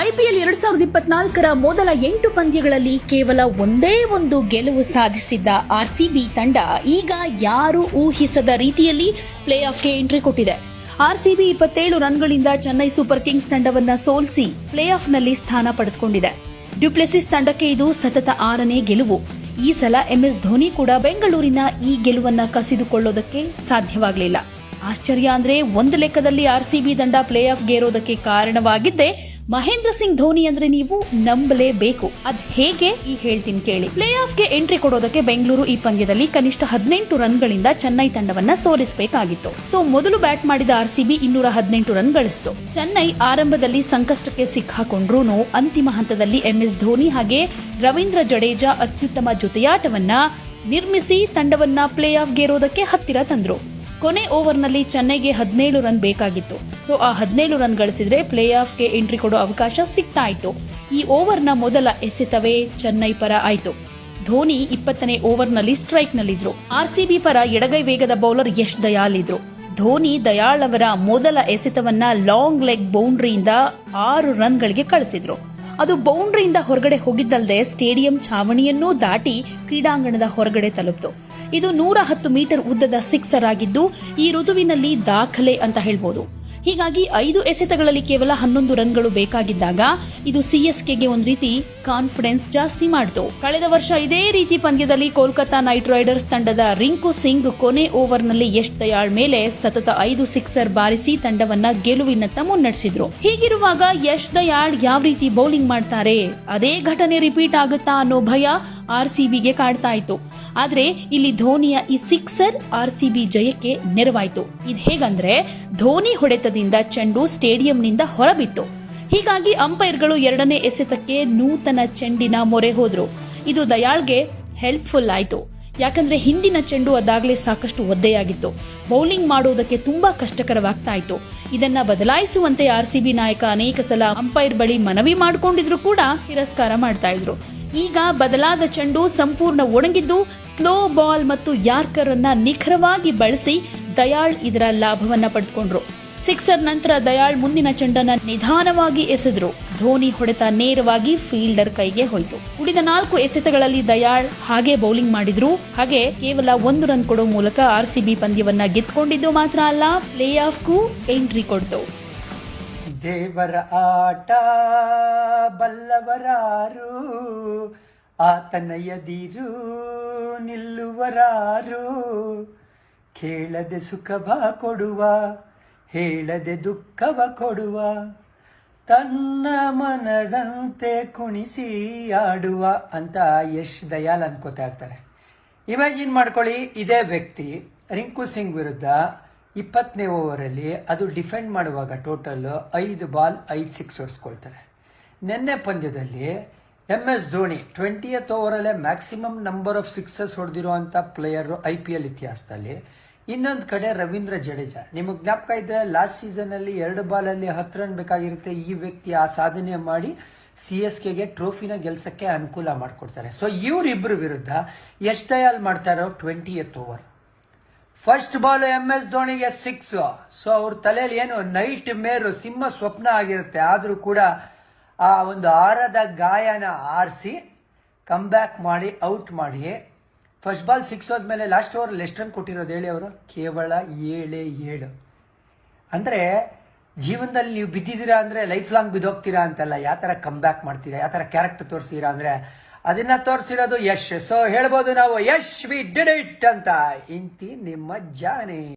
IPL ಎರಡ್ ಸಾವಿರದ ಇಪ್ಪತ್ನಾಲ್ಕರ ಮೊದಲ ಎಂಟು ಪಂದ್ಯಗಳಲ್ಲಿ ಕೇವಲ ಒಂದೇ ಒಂದು ಗೆಲುವು ಸಾಧಿಸಿದ್ದ ಆರ್ಸಿಬಿ ತಂಡ ಈಗ ಯಾರು ಊಹಿಸದ ರೀತಿಯಲ್ಲಿ ಪ್ಲೇ ಆಫ್ಗೆ ಎಂಟ್ರಿ ಕೊಟ್ಟಿದೆ. ಆರ್ಸಿಬಿ ಇಪ್ಪತ್ತೇಳು ರನ್ಗಳಿಂದ ಚೆನ್ನೈ ಸೂಪರ್ ಕಿಂಗ್ಸ್ ತಂಡವನ್ನು ಸೋಲಿಸಿ ಪ್ಲೇ ಆಫ್ನಲ್ಲಿ ಸ್ಥಾನ ಪಡೆದುಕೊಂಡಿದೆ. ಡ್ಯುಪ್ಲೆಸಿಸ್ ತಂಡಕ್ಕೆ ಇದು ಸತತ ಆರನೇ ಗೆಲುವು. ಈ ಸಲ ಎಂಎಸ್ ಧೋನಿ ಕೂಡ ಬೆಂಗಳೂರಿನ ಈ ಗೆಲುವನ್ನ ಕಸಿದುಕೊಳ್ಳೋದಕ್ಕೆ ಸಾಧ್ಯವಾಗಲಿಲ್ಲ. ಆಶ್ಚರ್ಯ ಅಂದ್ರೆ ಒಂದು ಲೆಕ್ಕದಲ್ಲಿ ಆರ್ಸಿಬಿ ತಂಡ ಪ್ಲೇ ಆಫ್ಗೆ ಇರೋದಕ್ಕೆ ಕಾರಣವಾಗಿದ್ದೇ ಮಹೇಂದ್ರ ಸಿಂಗ್ ಧೋನಿ ಅಂದ್ರೆ ನೀವು ನಂಬಲೇಬೇಕು. ಅದ್ ಹೇಗೆ? ಈ ಹೇಳ್ತೀನಿ ಕೇಳಿ. ಪ್ಲೇ ಆಫ್ಗೆ ಎಂಟ್ರಿ ಕೊಡೋದಕ್ಕೆ ಬೆಂಗಳೂರು ಈ ಪಂದ್ಯದಲ್ಲಿ ಕನಿಷ್ಠ ಹದಿನೆಂಟು ರನ್ಗಳಿಂದ ಚೆನ್ನೈ ತಂಡವನ್ನ ಸೋಲಿಸಬೇಕಾಗಿತ್ತು. ಸೊ, ಮೊದಲು ಬ್ಯಾಟ್ ಮಾಡಿದ ಆರ್ ಸಿಬಿ ಇನ್ನೂರ ಹದಿನೆಂಟು ರನ್ ಗಳಿಸಿತು. ಚೆನ್ನೈ ಆರಂಭದಲ್ಲಿ ಸಂಕಷ್ಟಕ್ಕೆ ಸಿಕ್ಕಾಕೊಂಡ್ರೂ ಅಂತಿಮ ಹಂತದಲ್ಲಿ ಎಂಎಸ್ ಧೋನಿ ಹಾಗೆ ರವೀಂದ್ರ ಜಡೇಜಾ ಅತ್ಯುತ್ತಮ ಜೊತೆಯಾಟವನ್ನ ನಿರ್ಮಿಸಿ ತಂಡವನ್ನ ಪ್ಲೇ ಆಫ್ಗೇರೋದಕ್ಕೆ ಹತ್ತಿರ ತಂದ್ರು. ಕೊನೆ ಓವರ್ನಲ್ಲಿ ಚೆನ್ನೈಗೆ ಹದಿನೇಳು ರನ್ ಬೇಕಾಗಿತ್ತು. ಸೊ, ಆ ಹದಿನೇಳು ರನ್ ಗಳಿಸಿದ್ರೆ ಪ್ಲೇ ಆಫ್ಗೆ ಎಂಟ್ರಿ ಕೊಡೋ ಅವಕಾಶ ಸಿಗ್ತಾ ಇತ್ತು ಈ ಓವರ್ನ ಮೊದಲ ಎಸೆತವೇ ಚೆನ್ನೈ ಪರ ಆಯಿತು. ಧೋನಿ ಇಪ್ಪತ್ತನೇ ಓವರ್ನಲ್ಲಿ ಸ್ಟ್ರೈಕ್ನಲ್ಲಿದ್ರು. ಆರ್ಸಿಬಿ ಪರ ಎಡಗೈ ವೇಗದ ಬೌಲರ್ ಯಶ್ ದಯಾಲ್ ಇದ್ರು. ಧೋನಿ ದಯಾಳ್ ಅವರ ಮೊದಲ ಎಸೆತವನ್ನ ಲಾಂಗ್ ಲೆಗ್ ಬೌಂಡ್ರಿಯಿಂದ ಆರು ರನ್ಗಳಿಗೆ ಕಳಿಸಿದ್ರು. ಅದು ಬೌಂಡ್ರಿಯಿಂದ ಹೊರಗಡೆ ಹೋಗಿದ್ದಲ್ಲದೆ ಸ್ಟೇಡಿಯಂ ಛಾವಣಿಯನ್ನೂ ದಾಟಿ ಕ್ರೀಡಾಂಗಣದ ಹೊರಗಡೆ ತಲುಪಿತು. ಇದು ನೂರ ಹತ್ತು ಮೀಟರ್ ಉದ್ದದ ಸಿಕ್ಸರ್ ಆಗಿದ್ದು, ಈ ಋತುವಿನಲ್ಲಿ ದಾಖಲೆ ಅಂತ ಹೇಳ್ಬೋದು. ಹೀಗಾಗಿ ಐದು ಎಸೆತಗಳಲ್ಲಿ ಕೇವಲ ಹನ್ನೊಂದು ರನ್ಗಳು ಬೇಕಾಗಿದ್ದಾಗ, ಇದು ಸಿಎಸ್ಕೆಗೆ ಒಂದು ರೀತಿ ಕಾನ್ಫಿಡೆನ್ಸ್ ಜಾಸ್ತಿ ಮಾಡಿತು. ಕಳೆದ ವರ್ಷ ಇದೇ ರೀತಿ ಪಂದ್ಯದಲ್ಲಿ ಕೋಲ್ಕತ್ತಾ ನೈಟ್ ರೈಡರ್ಸ್ ತಂಡದ ರಿಂಕು ಸಿಂಗ್ ಕೊನೆ ಓವರ್ನಲ್ಲಿ ಯಶ್ ದಯಾಳ್ ಮೇಲೆ ಸತತ ಐದು ಸಿಕ್ಸರ್ ಬಾರಿಸಿ ತಂಡವನ್ನ ಗೆಲುವಿನತ್ತ ಮುನ್ನಡೆಸಿದ್ರು. ಹೀಗಿರುವಾಗ ಯಶ್ ದಯಾಳ್ ಯಾವ ರೀತಿ ಬೌಲಿಂಗ್ ಮಾಡ್ತಾರೆ, ಅದೇ ಘಟನೆ ರಿಪೀಟ್ ಆಗುತ್ತಾ ಅನ್ನೋ ಭಯ ಆರ್ಸಿಬಿಗೆ ಕಾಡ್ತಾ ಇತ್ತು. ಆದ್ರೆ ಇಲ್ಲಿ ಧೋನಿಯ ಈ ಸಿಕ್ಸರ್ ಆರ್ಸಿಬಿ ಜಯಕ್ಕೆ ನೆರವಾಯಿತು. ಇದು ಹೇಗಂದ್ರೆ ಧೋನಿ ಹೊಡೆತದಿಂದ ಚೆಂಡು ಸ್ಟೇಡಿಯಂನಿಂದ ಹೊರಬಿತ್ತು. ಹೀಗಾಗಿ ಅಂಪೈರ್ಗಳು ಎರಡನೇ ಎಸೆತಕ್ಕೆ ನೂತನ ಚೆಂಡಿನ ಮೊರೆ ಹೋದ್ರು. ಇದು ದಯಾಳ್ಗೆ ಹೆಲ್ಪ್ಫುಲ್ ಆಯಿತು. ಯಾಕಂದ್ರೆ ಹಿಂದಿನ ಚೆಂಡು ಅದಾಗಲೇ ಸಾಕಷ್ಟು ಒದ್ದೆಯಾಗಿತ್ತು. ಬೌಲಿಂಗ್ ಮಾಡುವುದಕ್ಕೆ ತುಂಬಾ ಕಷ್ಟಕರವಾಗ್ತಾ ಇತ್ತು. ಇದನ್ನ ಬದಲಾಯಿಸುವಂತೆ ಆರ್ ಸಿ ಬಿ ನಾಯಕ ಅನೇಕ ಸಲ ಅಂಪೈರ್ ಬಳಿ ಮನವಿ ಮಾಡಿಕೊಂಡಿದ್ರು ಕೂಡ ತಿರಸ್ಕಾರ ಮಾಡ್ತಾ ಇದ್ರು. ಈಗ ಬದಲಾದ ಚೆಂಡು ಸಂಪೂರ್ಣ ಒಣಗಿದ್ದು ಸ್ಲೋ ಬಾಲ್ ಮತ್ತು ಯಾರ್ಕರ್ ಅನ್ನ ನಿಖರವಾಗಿ ಬಳಸಿ ದಯಾಳ್ ಇದರ ಲಾಭವನ್ನ ಪಡೆದುಕೊಂಡ್ರು ಸಿಕ್ಸರ್ ನಂತರ ದಯಾಳ್ ಮುಂದಿನ ಚೆಂಡನ್ನ ನಿಧಾನವಾಗಿ ಎಸೆದ್ರು. ಧೋನಿ ಹೊಡೆತ ನೇರವಾಗಿ ಫೀಲ್ಡರ್ ಕೈಗೆ ಹೋಯಿತು. ಉಳಿದ ನಾಲ್ಕು ಎಸೆತಗಳಲ್ಲಿ ದಯಾಳ್ ಹಾಗೆ ಬೌಲಿಂಗ್ ಮಾಡಿದ್ರು. ಹಾಗೆ ಕೇವಲ ಒಂದು ರನ್ ಕೊಡೋ ಮೂಲಕ ಆರ್ಸಿಬಿ ಪಂದ್ಯವನ್ನ ಗೆದ್ಕೊಂಡಿದ್ದು ಮಾತ್ರ ಅಲ್ಲ ಪ್ಲೇ ಆಫ್ಗೂ ಎಂಟ್ರಿ ಕೊಡ್ತು. ದೇವರ ಆಟ, ಬಲ್ಲವರಾರು, ಆತನ ಎದಿರು ನಿಲ್ಲುವರಾರು. ಕೇಳದೆ ಸುಖವ ಕೊಡುವ, ಹೇಳದೆ ದುಃಖವ ಕೊಡುವ, ತನ್ನ ಮನದಂತೆ ಕುಣಿಸಿ ಆಡುವ ಅಂತ ಯಶ್ ದಯಾಲ್ ಅನ್ಕೋತಾ ಇರ್ತಾರೆ. ಇಮ್ಯಾಜಿನ್ ಮಾಡ್ಕೊಳ್ಳಿ, ಇದೇ ವ್ಯಕ್ತಿ ರಿಂಕು ಸಿಂಗ್ ವಿರುದ್ಧ ಇಪ್ಪತ್ತನೇ ಓವರಲ್ಲಿ ಅದು ಡಿಫೆಂಡ್ ಮಾಡುವಾಗ ಟೋಟಲ್ ಐದು ಬಾಲ್, ಐದು ಸಿಕ್ಸ್ ಹೊಡ್ಸ್ಕೊಳ್ತಾರೆ. ನಿನ್ನೆ ಪಂದ್ಯದಲ್ಲಿ ಎಂ ಎಸ್ ಧೋನಿ ಟ್ವೆಂಟಿಯತ್ ಓವರಲ್ಲೇ ಮ್ಯಾಕ್ಸಿಮಮ್ ನಂಬರ್ ಆಫ್ ಸಿಕ್ಸಸ್ ಹೊಡೆದಿರುವಂಥ ಪ್ಲೇಯರು ಐ ಪಿ ಎಲ್ ಇತಿಹಾಸದಲ್ಲಿ. ಇನ್ನೊಂದು ಕಡೆ ರವೀಂದ್ರ ಜಡೇಜಾ. ನಿಮಗೆ ಜ್ಞಾಪಕ ಇದ್ದರೆ ಲಾಸ್ಟ್ ಸೀಸನಲ್ಲಿ ಎರಡು ಬಾಲಲ್ಲಿ ಹತ್ತು ರನ್ ಬೇಕಾಗಿರುತ್ತೆ ಈ ವ್ಯಕ್ತಿ ಆ ಸಾಧನೆ ಮಾಡಿ ಸಿ ಎಸ್ ಕೆಗೆ ಟ್ರೋಫಿನ ಗೆಲ್ಸಕ್ಕೆ ಅನುಕೂಲ ಮಾಡಿಕೊಡ್ತಾರೆ. ಸೊ ಇವರಿಬ್ಬರ ವಿರುದ್ಧ ಎಷ್ಟು ದಯಾಲ್ ಮಾಡ್ತಾರೋ twenty eighth over. First ball M S ಧೋನಿಗೆ six so ಅವ್ರ ತಲೆಯಲ್ಲಿ ಏನು ನೈಟ್ ಮೇರು ಸಿಂಹ ಸ್ವಪ್ನ ಆಗಿರುತ್ತೆ. ಆದರೂ ಕೂಡ ಆ ಒಂದು ಆರದ ಗಾಯನ ಆರಿಸಿ ಕಮ್ ಬ್ಯಾಕ್ ಮಾಡಿ ಔಟ್ ಮಾಡಿ. ಫಸ್ಟ್ ಬಾಲ್ ಸಿಕ್ಸ್ ಹೋದ್ಮೇಲೆ ಲಾಸ್ಟ್ ಓವರ್ ಎಷ್ಟು ರನ್ ಕೊಟ್ಟಿರೋದು ಹೇಳಿ ಅವರು? ಕೇವಲ ಏಳೇ ಏಳು. ಅಂದರೆ ಜೀವನದಲ್ಲಿ ನೀವು ಬಿದ್ದಿದ್ದೀರಾ ಅಂದರೆ ಲೈಫ್ ಲಾಂಗ್ ಬಿದ್ದೋಗ್ತೀರಾ ಅಂತಲ್ಲ ಯಾವ ಥರ ಕಮ್ ಬ್ಯಾಕ್ ಮಾಡ್ತೀರಾ ಯಾವ ಥರ ಕ್ಯಾರೆಕ್ಟರ್ ತೋರಿಸ್ತೀರಾ ಅಂದರೆ ಅದನ್ನ ತೋರಿಸಿರೋದು ಯಶ್. ಸೊ ಹೇಳ್ಬೋದು ನಾವು ಯಶ್ ವಿ ಡಿಡ್ ಇಟ್ ಅಂತ. ಇಂತಿ ನಿಮ್ಮ ಜಾನೆ.